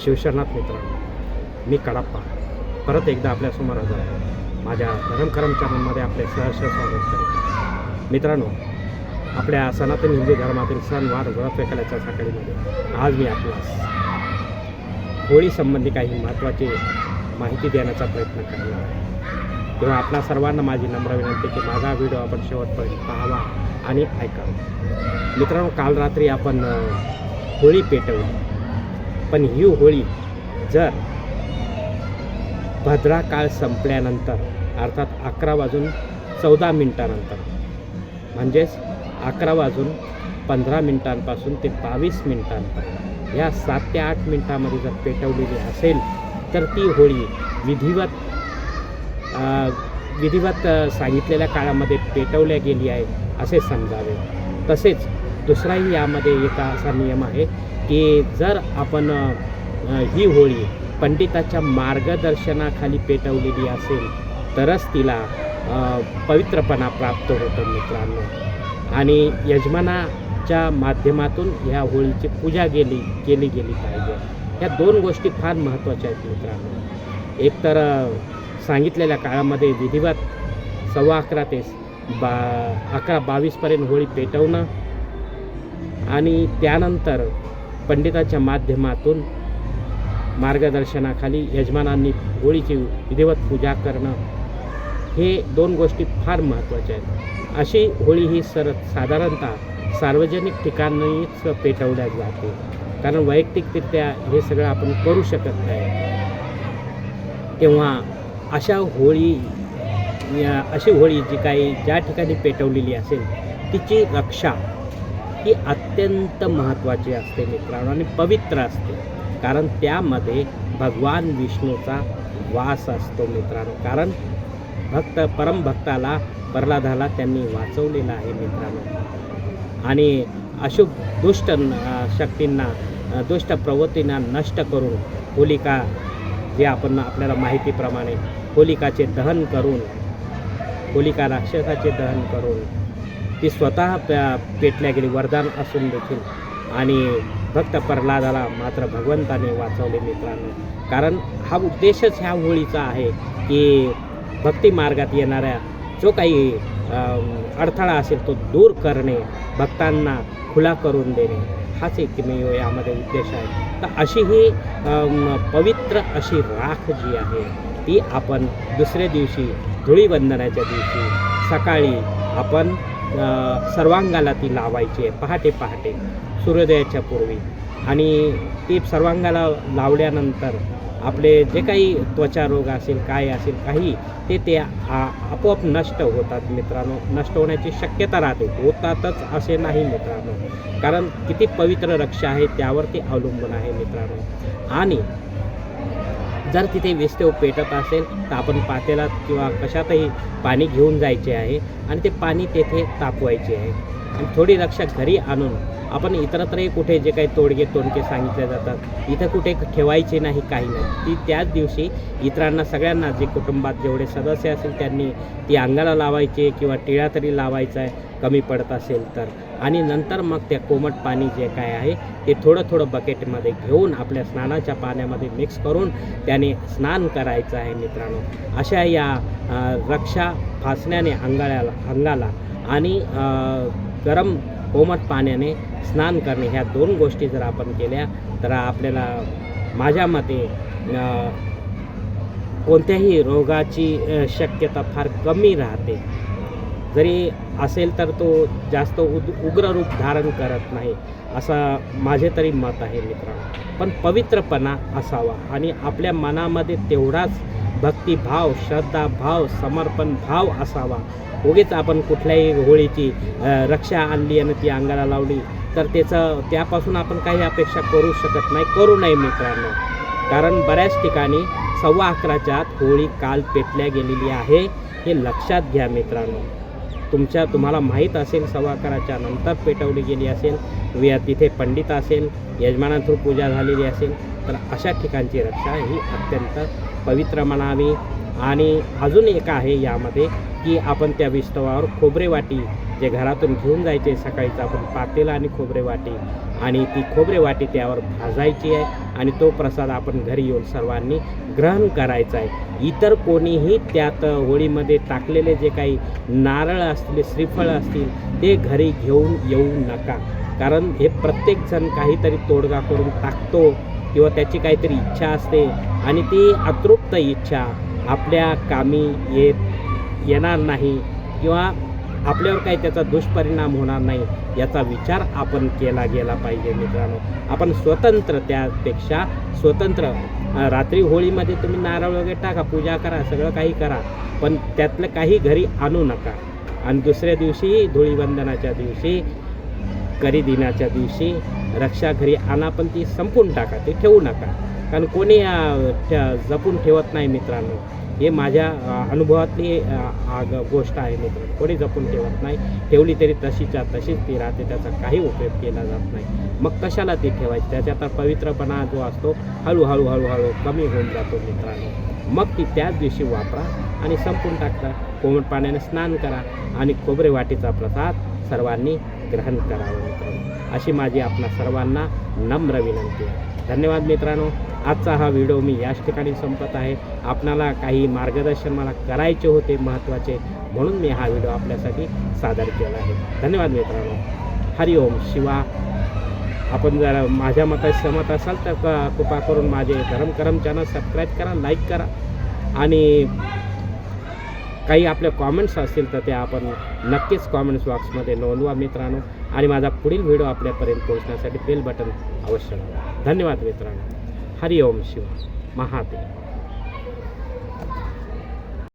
शिवशरणात मित्रांनो मी कडाप्पा. परत एकदा आपल्यासमोर हजर आहे. माझ्या धर्म कर्मचाऱ्यांमध्ये आपले सहर्ष स्वागत करतो. मित्रांनो आपल्या सनातन हिंदू धर्मातील सण वार व्रत कल्याच्या साखळीमध्ये आज मी आपल्यास होळीसंबंधी काही महत्त्वाची माहिती देण्याचा प्रयत्न करणार आहे. तेव्हा आपल्या सर्वांना माझी नम्र विनंती की माझा व्हिडिओ आपण शेवटपर्यंत पाहावा आणि ऐकावा. मित्रांनो काल रात्री आपण होळी पेटवली. पण ही होळी जर भद्रा काळ संपल्यानंतर अर्थात अकरा वाजून चौदा मिनिटानंतर म्हणजेच अकरा वाजून पंधरा मिनिटांपासून ते बावीस मिनिटांपर्यंत या सात ते आठ मिनिटामध्ये जर पेटवलेली असेल तर ती होळी विधिवत विधिवत सांगितलेल्या काळामध्ये पेटवल्या गेली आहे असे समजावे. तसेच दुसराही यामध्ये एक असा नियम आहे की जर आपण ही होळी पंडिताच्या मार्गदर्शनाखाली पेटवलेली असेल तरच तिला पवित्रपणा प्राप्त होतो मित्रांनो. आणि यजमानाच्या माध्यमातून ह्या होळीची पूजा गेली केली गेली पाहिजे. ह्या दोन गोष्टी फार महत्त्वाच्या आहेत मित्रांनो. एक तर सांगितलेल्या काळामध्ये विधिवत सव्वा अकरा ते बा अकरा बावीसपर्यंत होळी पेटवणं आणि त्यानंतर पंडिताच्या माध्यमातून मार्गदर्शनाखाली यजमानांनी होळीची विधिवत पूजा करणं हे दोन गोष्टी फार महत्त्वाच्या आहेत. अशी होळी ही सर साधारणतः सार्वजनिक ठिकाणीच पेटवल्या जाते. कारण वैयक्तिकरित्या हे सगळं आपण करू शकत नाही. तेव्हा अशा होळी या- अशी होळी जी काही ज्या ठिकाणी पेटवलेली असेल तिची रक्षा ही अत्यंत महत्त्वाची असते मित्रांनो आणि पवित्र असते. कारण त्यामध्ये भगवान विष्णूचा वास असतो मित्रांनो. कारण भक्त परमभक्ताला प्रल्हादाला त्यांनी वाचवलेला आहे मित्रांनो. आणि अशुभ दुष्ट शक्तींना दुष्ट प्रवृत्तींना नष्ट करून होलिका जे आपण आपल्याला माहितीप्रमाणे होलिकाचे दहन करून होलिका राक्षसाचे दहन करून ती स्वतः प- पेटल्या गेली वरदान असून देखील. आणि भक्त प्रल्हादाला मात्र भगवंताने वाचवले मित्रांनो. कारण हा उद्देशच ह्या होळीचा आहे की भक्ती मार्गात येणाऱ्या जो काही अडथळा असेल तो दूर करणे भक्तांना खुला करून देणे हाच एकमेव यामध्ये उद्देश आहे. तर अशी ही पवित्र अशी राख जी आहे ती आपण दुसऱ्या दिवशी धुळीवंदनाच्या दिवशी सकाळी आपण सर्वांगाला ती लावायची आहे. पहाटे पहाटे. सूर्योदयाच्या पूर्वी. आणि ती सर्वांगाला लावल्यानंतर आपले जे काही त्वचा रोग असेल काय असेल काही ते ते आ- आपोआप नष्ट होतात मित्रांनो. नष्ट होण्याची शक्यता राहते. होतातच असे नाही मित्रांनो. कारण किती पवित्र रक्षा आहे त्यावर ते अवलंबून आहे मित्रांनो. आणि जर तिथे वेस्टेव पेटत असेल तर आपण पातेलात किंवा कशातही पाणी घेऊन जायचे आहे आणि ते पाणी तेथे तापवायचे आहे. आणि थोडी रक्षा घरी आणून आपण इतरत्रही कुठे जे काही तोडगे तोडके सांगितले जातात इथं कुठे ठेवायचे नाही काही नाही. ती त्याच दिवशी इतरांना सगळ्यांना जे कुटुंबात जेवढे सदस्य असेल त्यांनी ती अंगाला लावायची किंवा टिळा तरी लावायचा आहे कमी पडत असेल तर. आणि नंतर मग त्या कोमट पाणी जे काय आहे ते थोडं थोडं बकेटमध्ये घेऊन आपल्या स्नानाच्या पाण्यामध्ये मिक्स करून त्याने स्नान करायचं आहे मित्रांनो. अशा या रक्षा फासण्याने अंगाळ्याला अंगाला आणि गरम कोमट पाण्याने स्नान करणे ह्या दोन गोष्टी जर आपण केल्या तर आपल्याला माझ्या मते कोणत्याही रोगाची शक्यता फार कमी राहते. जरी असेल तर तो जास्त उद उग्र रूप धारण करत नाही असं माझे तरी मत आहे मित्रांनो. पण पवित्रपणा असावा आणि आपल्या मनामध्ये तेवढाच भक्तिभाव श्रद्धाभाव समर्पण भाव असावा. उगीच आपण कुठल्याही होळीची रक्षा आणली आणि ती अंगाला लावली तर त्याचं त्यापासून आपण काही अपेक्षा करू शकत नाही करू नये मित्रांनो. कारण बऱ्याच ठिकाणी सव्वा अकराच्या आत होळी काल पेटल्या गेलेली आहे हे लक्षात घ्या मित्रांनो. तुमच्या तुम्हाला माहीत असेल सव्वा अकराच्या नंतर पेटवली गेली असेल विया तिथे पंडित असेल यजमानांथ्रू पूजा झालेली असेल तर अशा ठिकाणची रक्षा ही अत्यंत पवित्र म्हणावी. आणि अजून एक आहे यामध्ये की आपण त्या विस्तवावर खोबरे वाटी जे घरातून घेऊन जायचे सकाळीच आपण पातेला आणि खोबरे वाटी. आणि ती खोबरे वाटी त्यावर भाजायची आहे आणि तो प्रसाद आपण घरी येऊन सर्वांनी ग्रहण करायचा आहे. इतर कोणीही त्यात होळीमध्ये टाकलेले जे काही नारळ असतील श्रीफळ असतील ते घरी घेऊन येऊ नका. कारण हे प्रत्येकजण काहीतरी तोडगा करून टाकतो. किंवा त्याची काहीतरी इच्छा असते आणि ती अतृप्त इच्छा आपल्या कामी येत येणार नाही किंवा आपल्यावर काही त्याचा दुष्परिणाम होणार नाही याचा विचार आपण केला गेला पाहिजे मित्रांनो. आपण स्वतंत्र त्यापेक्षा स्वतंत्र रात्री होळीमध्ये तुम्ही नारळ वगैरे टाका पूजा करा सगळं काही करा पण त्यातलं काही घरी आणू नका. आणि दुसऱ्या दिवशी धुळीवंदनाच्या दिवशी करी दिनाच्या दिवशी रक्षा घरी आणा पण ती संपून टाका ती ठेवू नका. कारण कोणी ठे- जपून ठेवत नाही मित्रांनो. हे माझ्या अनुभवातली आग- गोष्ट आहे मित्रांनो. कोणी जपून ठेवत नाही. ठेवली तरी तशीच्या तशीच ती राहते त्याचा काही उपयोग केला जात नाही. मग कशाला ती ठेवायची? त्याच्यात पवित्रपणा जो असतो हळूहळू हळूहळू कमी होऊन जातो मित्रांनो. मग ती त्याच दिवशी वापरा आणि संपून टाकता. कोमट पाण्याने स्नान करा आणि खोबरे वाटीचा प्रसाद सर्वांनी ग्रहण करावं मित्रांनो. अशी माझी आपणा सर्वांना नम्र विनंती आहे. धन्यवाद मित्रांनो. आजचा हा व्हिडिओ मी याच ठिकाणी संपत आहे. आपणाला काही मार्गदर्शन मला करायचे होते महत्त्वाचे म्हणून मी हा व्हिडिओ आपल्यासाठी सादर केला आहे. धन्यवाद मित्रांनो. हरिओम शिवा. आपण जर माझ्या मता सहमत असाल तर क- कृपा करून माझे गरम गरम चॅनल सबस्क्राईब करा लाईक करा आणि काही आपल्या कॉमेंट्स असतील तर त्या आपण नक्कीच कॉमेंट्स बॉक्समध्ये नोंदवा मित्रांनो. आणि माझा पुढील व्हिडिओ आपल्यापर्यंत पोहोचण्यासाठी बेल बटन अवश्य दाबा. धन्यवाद मित्रांनो. हरिओम शिव महादेव.